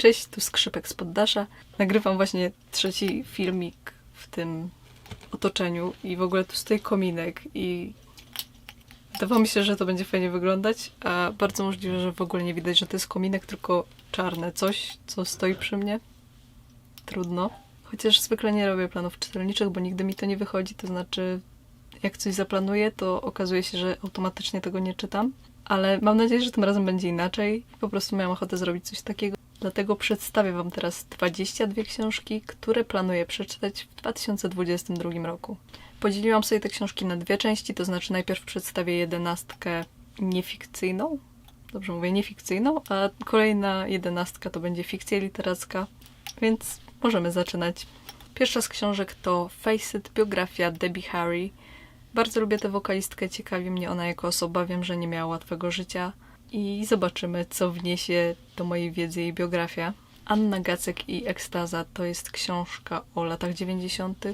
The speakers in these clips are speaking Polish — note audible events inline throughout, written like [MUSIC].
Cześć, tu skrzypek z poddasza. Nagrywam właśnie trzeci filmik w tym otoczeniu i w ogóle tu stoi kominek i wydawało mi się, że to będzie fajnie wyglądać, a bardzo możliwe, że w ogóle nie widać, że to jest kominek, tylko czarne coś, co stoi przy mnie. Trudno. Chociaż zwykle nie robię planów czytelniczych, bo nigdy mi to nie wychodzi, to znaczy jak coś zaplanuję, to okazuje się, że automatycznie tego nie czytam. Ale mam nadzieję, że tym razem będzie inaczej. Po prostu miałam ochotę zrobić coś takiego. Dlatego przedstawię Wam teraz 22 książki, które planuję przeczytać w 2022 roku. Podzieliłam sobie te książki na dwie części, to znaczy najpierw przedstawię jedenastkę niefikcyjną, dobrze mówię, niefikcyjną, a kolejna jedenastka to będzie fikcja literacka, więc możemy zaczynać. Pierwsza z książek to Face It, biografia Debbie Harry. Bardzo lubię tę wokalistkę, ciekawi mnie ona jako osoba, wiem, że nie miała łatwego życia i zobaczymy, co wniesie do mojej wiedzy jej biografia. Anna Gacek i Ekstaza to jest książka o latach 90.,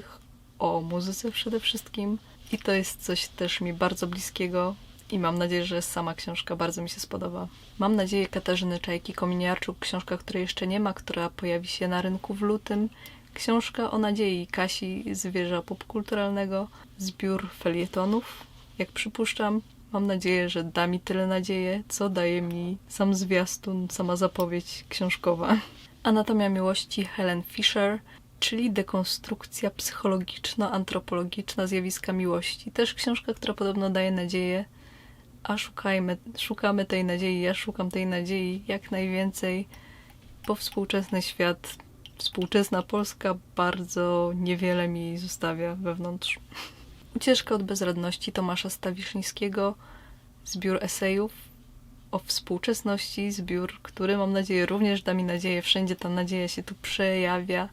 o muzyce przede wszystkim i to jest coś też mi bardzo bliskiego i mam nadzieję, że sama książka bardzo mi się spodoba. Mam nadzieję Katarzyny Czajki-Kominiarczuk, książka, której jeszcze nie ma, która pojawi się na rynku w lutym. Książka o nadziei Kasi, zwierza popkulturalnego, zbiór felietonów, jak przypuszczam. Mam nadzieję, że da mi tyle nadzieję, co daje mi sam zwiastun, sama zapowiedź książkowa. Anatomia miłości Helen Fisher, czyli dekonstrukcja psychologiczno-antropologiczna zjawiska miłości. Też książka, która podobno daje nadzieję, a szukajmy, szukamy tej nadziei, ja szukam tej nadziei jak najwięcej, bo współczesny świat, współczesna Polska bardzo niewiele mi zostawia wewnątrz. Ucieczka od bezradności Tomasza Stawiszyńskiego, zbiór esejów o współczesności, zbiór, który mam nadzieję również da mi nadzieję, wszędzie ta nadzieja się tu przejawia,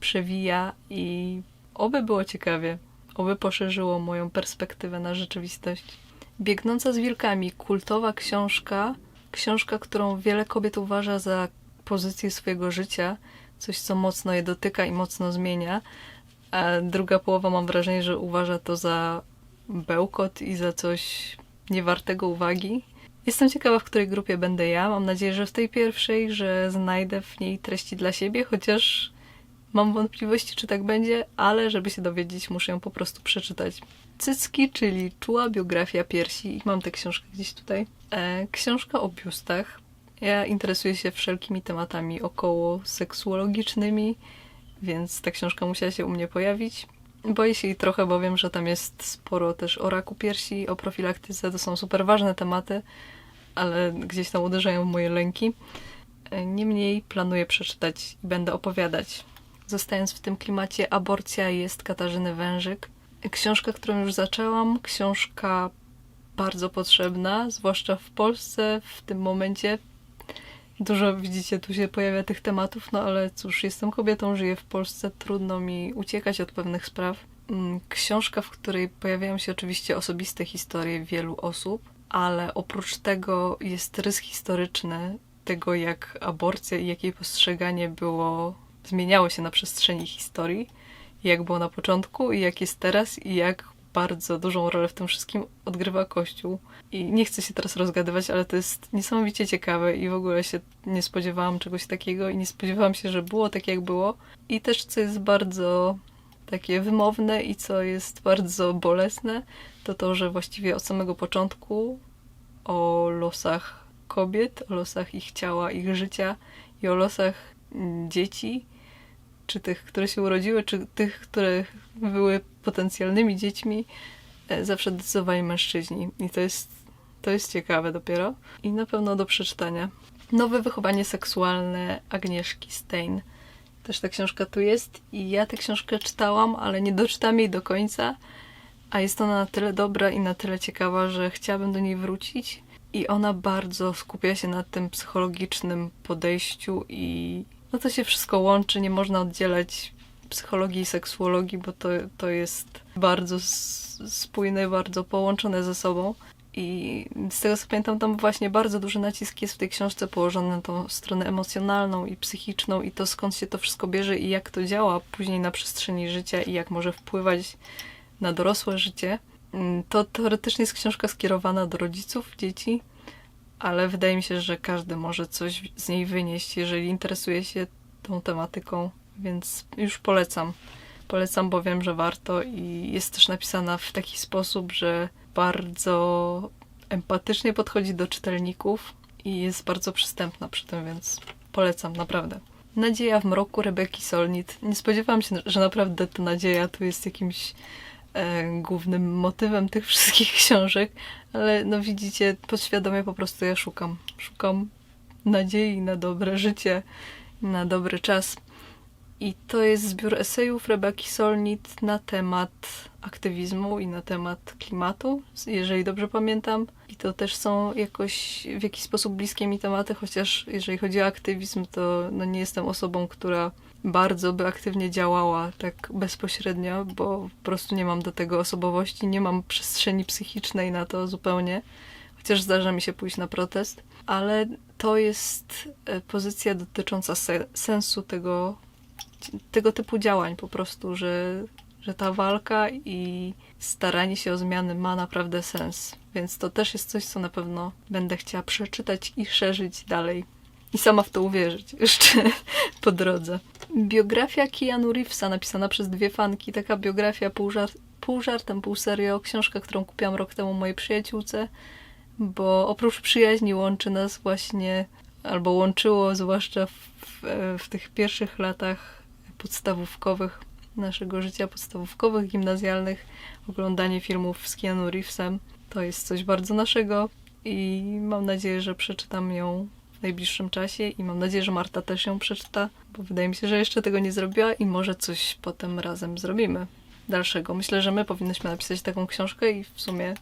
przewija i oby było ciekawie, oby poszerzyło moją perspektywę na rzeczywistość. Biegnąca z wilkami, kultowa książka, książka, którą wiele kobiet uważa za pozycję swojego życia, coś co mocno je dotyka i mocno zmienia, a druga połowa mam wrażenie, że uważa to za bełkot i za coś niewartego uwagi. Jestem ciekawa, w której grupie będę ja. Mam nadzieję, że w tej pierwszej, że znajdę w niej treści dla siebie, chociaż mam wątpliwości, czy tak będzie, ale żeby się dowiedzieć, muszę ją po prostu przeczytać. Cycki, czyli czuła biografia piersi. Mam tę książkę gdzieś tutaj. E, książka o biustach. Ja interesuję się wszelkimi tematami około seksuologicznymi, więc ta książka musiała się u mnie pojawić. Boję się trochę, bo wiem, że tam jest sporo też o raku piersi, o profilaktyce. To są super ważne tematy, ale gdzieś tam uderzają w moje lęki. E, Niemniej planuję przeczytać i będę opowiadać. Zostając w tym klimacie, Aborcja jest Katarzyny Wężyk. Książka, którą już zaczęłam, książka bardzo potrzebna, zwłaszcza w Polsce w tym momencie. Dużo widzicie, tu się pojawia tych tematów, no ale cóż, jestem kobietą, żyję w Polsce, trudno mi uciekać od pewnych spraw. Mm, Książka, w której pojawiają się oczywiście osobiste historie wielu osób, ale oprócz tego jest rys historyczny tego, jak aborcja i jak jej postrzeganie było, zmieniało się na przestrzeni historii, jak było na początku i jak jest teraz i jak bardzo dużą rolę w tym wszystkim odgrywa Kościół. I nie chcę się teraz rozgadywać, ale to jest niesamowicie ciekawe i w ogóle się nie spodziewałam czegoś takiego i nie spodziewałam się, że było tak, jak było. I też, co jest bardzo takie wymowne i co jest bardzo bolesne, to to, że właściwie od samego początku o losach kobiet, o losach ich ciała, ich życia i o losach mm, dzieci, czy tych, które się urodziły, czy tych, które były potencjalnymi dziećmi, e, zawsze decydowali mężczyźni. I to jest, to jest ciekawe dopiero. I na pewno do przeczytania. Nowe wychowanie seksualne Agnieszki Stein. Też ta książka tu jest i ja tę książkę czytałam, ale nie doczytam jej do końca. A jest ona na tyle dobra i na tyle ciekawa, że chciałabym do niej wrócić. I ona bardzo skupia się na tym psychologicznym podejściu i no to się wszystko łączy, nie można oddzielać psychologii i seksuologii, bo to, to jest bardzo spójne, bardzo połączone ze sobą. I z tego co pamiętam, tam właśnie bardzo duży nacisk jest w tej książce położony na tą stronę emocjonalną i psychiczną i to skąd się to wszystko bierze i jak to działa później na przestrzeni życia i jak może wpływać na dorosłe życie. Mm, To teoretycznie jest książka skierowana do rodziców dzieci, ale wydaje mi się, że każdy może coś z niej wynieść, jeżeli interesuje się tą tematyką, więc już polecam. Polecam, bo wiem, że warto i jest też napisana w taki sposób, że bardzo empatycznie podchodzi do czytelników i jest bardzo przystępna przy tym, więc polecam, naprawdę. Nadzieja w mroku Rebeki Solnit. Nie spodziewałam się, że naprawdę ta nadzieja tu jest jakimś głównym motywem tych wszystkich [LAUGHS] książek, ale no widzicie, podświadomie po prostu ja szukam. Szukam nadziei na dobre życie, na dobry czas. I to jest zbiór esejów Rebeki Solnit na temat aktywizmu i na temat klimatu, jeżeli dobrze pamiętam. I to też są jakoś w jakiś sposób bliskie mi tematy, chociaż jeżeli chodzi o aktywizm, to no nie jestem osobą, która bardzo by aktywnie działała tak bezpośrednio, bo po prostu nie mam do tego osobowości, nie mam przestrzeni psychicznej na to zupełnie, chociaż zdarza mi się pójść na protest, ale to jest e, pozycja dotycząca se sensu tego, tego typu działań po prostu, że, że ta walka i staranie się o zmiany ma naprawdę sens. Więc to też jest coś, co na pewno będę chciała przeczytać i szerzyć dalej. I sama w to uwierzyć [LAUGHS] jeszcze po drodze. Biografia Keanu Reevesa napisana przez dwie fanki. Taka biografia pół, żart, pół żartem, pół serio. Książka, którą kupiłam rok temu mojej przyjaciółce, bo oprócz przyjaźni łączy nas właśnie, albo łączyło zwłaszcza w, w, w tych pierwszych latach podstawówkowych naszego życia, podstawówkowych, gimnazjalnych, oglądanie filmów z Keanu Reevesem. To jest coś bardzo naszego i mam nadzieję, że przeczytam ją najbliższym czasie i mam nadzieję, że Marta też ją przeczyta, bo wydaje mi się, że jeszcze tego nie zrobiła i może coś potem razem zrobimy dalszego. Myślę, że my powinnyśmy napisać taką książkę i w sumie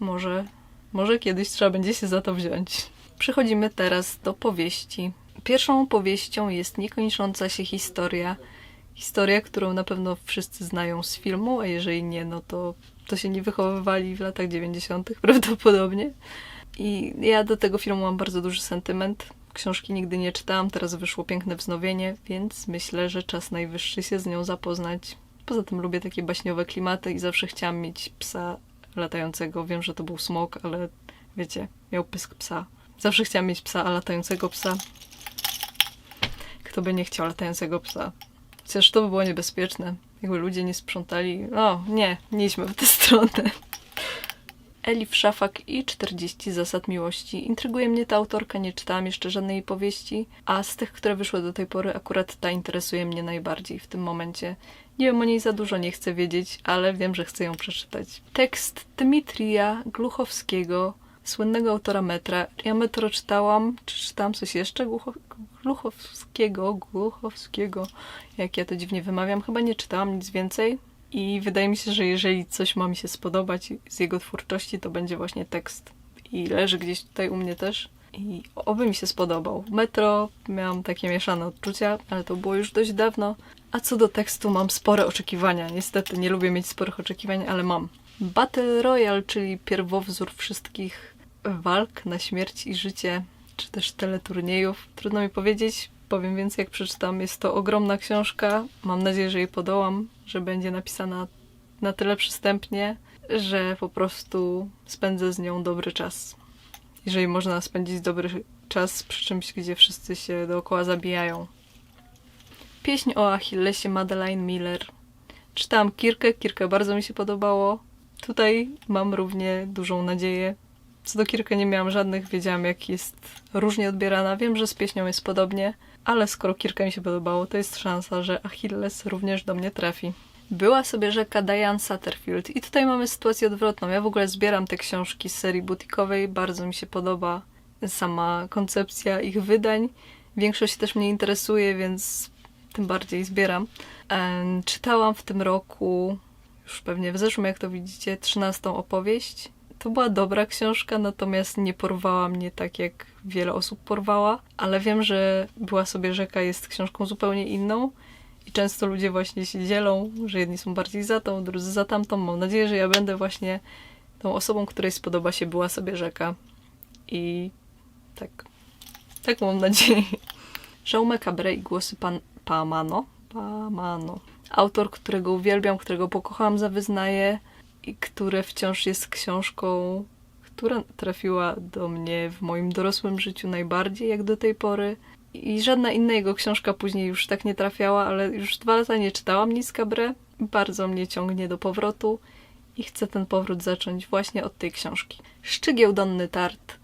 może, może kiedyś trzeba będzie się za to wziąć. Przechodzimy teraz do powieści. Pierwszą powieścią jest niekończąca się historia. Historia, którą na pewno wszyscy znają z filmu, a jeżeli nie, no to, to się nie wychowywali w latach 90. prawdopodobnie. I ja do tego filmu mam bardzo duży sentyment. Książki nigdy nie czytałam, teraz wyszło piękne wznowienie, więc myślę, że czas najwyższy się z nią zapoznać. Poza tym lubię takie baśniowe klimaty i zawsze chciałam mieć psa latającego. Wiem, że to był smok, ale wiecie, miał pysk psa. Zawsze chciałam mieć psa, a latającego psa. Kto by nie chciał latającego psa? Chociaż to by było niebezpieczne. Jakby ludzie nie sprzątali. O, nie, nie idźmy w tę stronę. Elif Szafak i 40 zasad miłości. Intryguje mnie ta autorka, nie czytałam jeszcze żadnej jej powieści, a z tych, które wyszły do tej pory, akurat ta interesuje mnie najbardziej w tym momencie. Nie wiem o niej za dużo, nie chcę wiedzieć, ale wiem, że chcę ją przeczytać. Tekst Dmitrija Gluchowskiego, słynnego autora Metra. Ja Metro czytałam, czy czytałam coś jeszcze? Głucho, Gluchowskiego, Gluchowskiego, jak ja to dziwnie wymawiam. Chyba nie czytałam nic więcej. I wydaje mi się, że jeżeli coś ma mi się spodobać z jego twórczości, to będzie właśnie tekst. I leży gdzieś tutaj u mnie też. I oby mi się spodobał. Metro miałam takie mieszane odczucia, ale to było już dość dawno. A co do tekstu, mam spore oczekiwania. Niestety nie lubię mieć sporych oczekiwań, ale mam. Battle Royale, czyli pierwowzór wszystkich walk na śmierć i życie, czy też teleturniejów. Trudno mi powiedzieć, powiem więcej jak przeczytam. Jest to ogromna książka. Mam nadzieję, że jej podołam, że będzie napisana na tyle przystępnie, że po prostu spędzę z nią dobry czas. Jeżeli można spędzić dobry czas przy czymś, gdzie wszyscy się dookoła zabijają. Pieśń o Achillesie Madeleine Miller. Czytałam Kirkę, Kirkę bardzo mi się podobało. Tutaj mam równie dużą nadzieję. Co do Kirkę nie miałam żadnych, wiedziałam jak jest różnie odbierana. Wiem, że z pieśnią jest podobnie, ale skoro Kirka mi się podobało, to jest szansa, że Achilles również do mnie trafi. Była sobie rzeka Diane Satterfield i tutaj mamy sytuację odwrotną. Ja w ogóle zbieram te książki z serii butikowej, bardzo mi się podoba sama koncepcja ich wydań. Większość też mnie interesuje, więc tym bardziej zbieram. Czytałam w tym roku, już pewnie w zeszłym, jak to widzicie, trzynastą opowieść. To była dobra książka, natomiast nie porwała mnie tak, jak wiele osób porwała, ale wiem, że Była sobie rzeka jest książką zupełnie inną i często ludzie właśnie się dzielą, że jedni są bardziej za tą, drudzy za tamtą. Mam nadzieję, że ja będę właśnie tą osobą, której spodoba się Była sobie rzeka. I tak, tak mam nadzieję. Jaume Cabré i głosy pan Pamano. Pamano. Autor, którego uwielbiam, którego pokochałam za wyznaje i które wciąż jest książką, która trafiła do mnie w moim dorosłym życiu najbardziej jak do tej pory. I żadna inna jego książka później już tak nie trafiała, ale już dwa lata nie czytałam Cabré. Bardzo mnie ciągnie do powrotu i chcę ten powrót zacząć właśnie od tej książki. Szczygieł Donny Tart.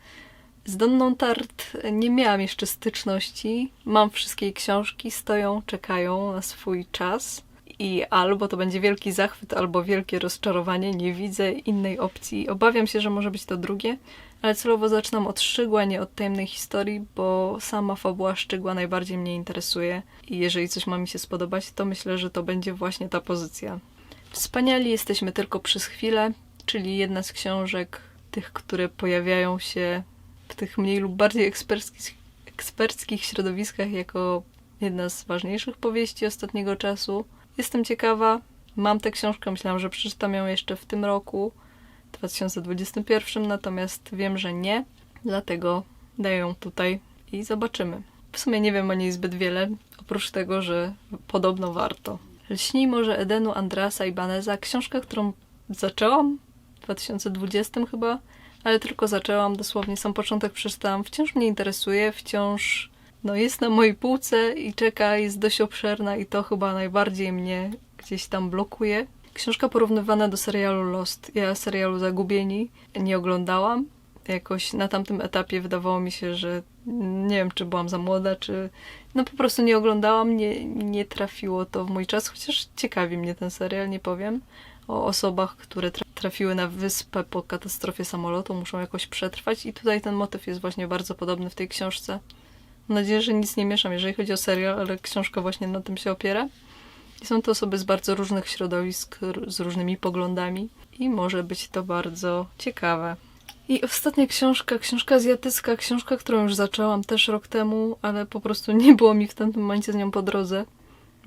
Z Donną Tart nie miałam jeszcze styczności. Mam wszystkie książki, stoją, czekają na swój czas. I albo to będzie wielki zachwyt, albo wielkie rozczarowanie. Nie widzę innej opcji. Obawiam się, że może być to drugie, ale celowo zaczynam od Szczygła, nie od tajemnej historii, bo sama fabuła Szczygła najbardziej mnie interesuje. I jeżeli coś ma mi się spodobać, to myślę, że to będzie właśnie ta pozycja. Wspaniali jesteśmy tylko przez chwilę, czyli jedna z książek, tych, które pojawiają się w tych mniej lub bardziej eksperckich, eksperckich środowiskach jako jedna z ważniejszych powieści ostatniego czasu. Jestem ciekawa, mam tę książkę, myślałam, że przeczytam ją jeszcze w tym roku, 2021, natomiast wiem, że nie, dlatego daję ją tutaj i zobaczymy. W sumie nie wiem o niej zbyt wiele, oprócz tego, że podobno warto. Lśnij Morze Edenu Andrasa Ibaneza, książka, którą zaczęłam w 2020 chyba, ale tylko zaczęłam, dosłownie sam początek przeczytałam. Wciąż mnie interesuje, wciąż no, jest na mojej półce i czeka, jest dość obszerna i to chyba najbardziej mnie gdzieś tam blokuje. Książka porównywana do serialu Lost. Ja serialu Zagubieni nie oglądałam. Jakoś na tamtym etapie wydawało mi się, że nie wiem, czy byłam za młoda, czy no po prostu nie oglądałam, nie, nie trafiło to w mój czas, chociaż ciekawi mnie ten serial, nie powiem. O osobach, które tra- trafiły na wyspę po katastrofie samolotu, muszą jakoś przetrwać i tutaj ten motyw jest właśnie bardzo podobny w tej książce. Mam nadzieję, że nic nie mieszam, jeżeli chodzi o serial, ale książka właśnie na tym się opiera. I są to osoby z bardzo różnych środowisk, z różnymi poglądami i może być to bardzo ciekawe. I ostatnia książka, książka azjatycka, książka, którą już zaczęłam też rok temu, ale po prostu nie było mi w tamtym momencie z nią po drodze.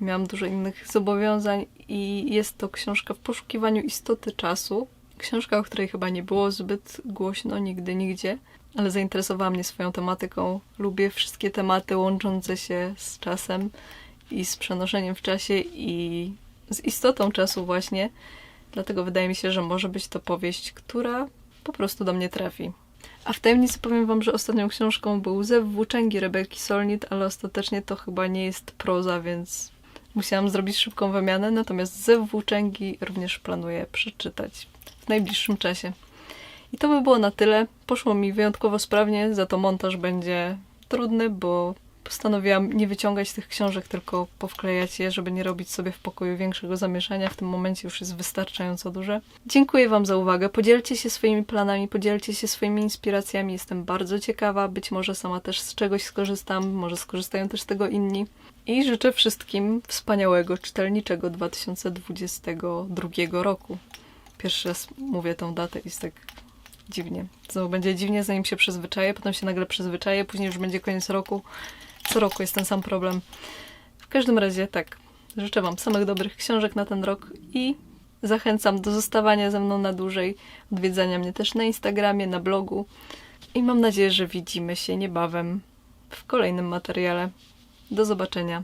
Miałam dużo innych zobowiązań i jest to książka w poszukiwaniu istoty czasu. Książka, o której chyba nie było zbyt głośno nigdy, nigdzie, ale zainteresowała mnie swoją tematyką. Lubię wszystkie tematy łączące się z czasem i z przenoszeniem w czasie i z istotą czasu właśnie. Dlatego wydaje mi się, że może być to powieść, która po prostu do mnie trafi. A w tajemnicy powiem wam, że ostatnią książką był Zew Włóczęgi Rebeki Solnit, ale ostatecznie to chyba nie jest proza, więc musiałam zrobić szybką wymianę. Natomiast Zew Włóczęgi również planuję przeczytać w najbliższym czasie. I to by było na tyle. Poszło mi wyjątkowo sprawnie, za to montaż będzie trudny, bo postanowiłam nie wyciągać tych książek, tylko powklejać je, żeby nie robić sobie w pokoju większego zamieszania. W tym momencie już jest wystarczająco duże. Dziękuję Wam za uwagę. Podzielcie się swoimi planami, podzielcie się swoimi inspiracjami. Jestem bardzo ciekawa. Być może sama też z czegoś skorzystam, może skorzystają też z tego inni. I życzę wszystkim wspaniałego, czytelniczego 2022 roku. Pierwszy raz mówię tą datę i jest tak dziwnie. Znowu będzie dziwnie, zanim się przyzwyczaję, potem się nagle przyzwyczaję, później już będzie koniec roku. Co roku jest ten sam problem. W każdym razie tak, życzę Wam samych dobrych książek na ten rok i zachęcam do zostawania ze mną na dłużej, odwiedzania mnie też na Instagramie, na blogu i mam nadzieję, że widzimy się niebawem w kolejnym materiale. Do zobaczenia.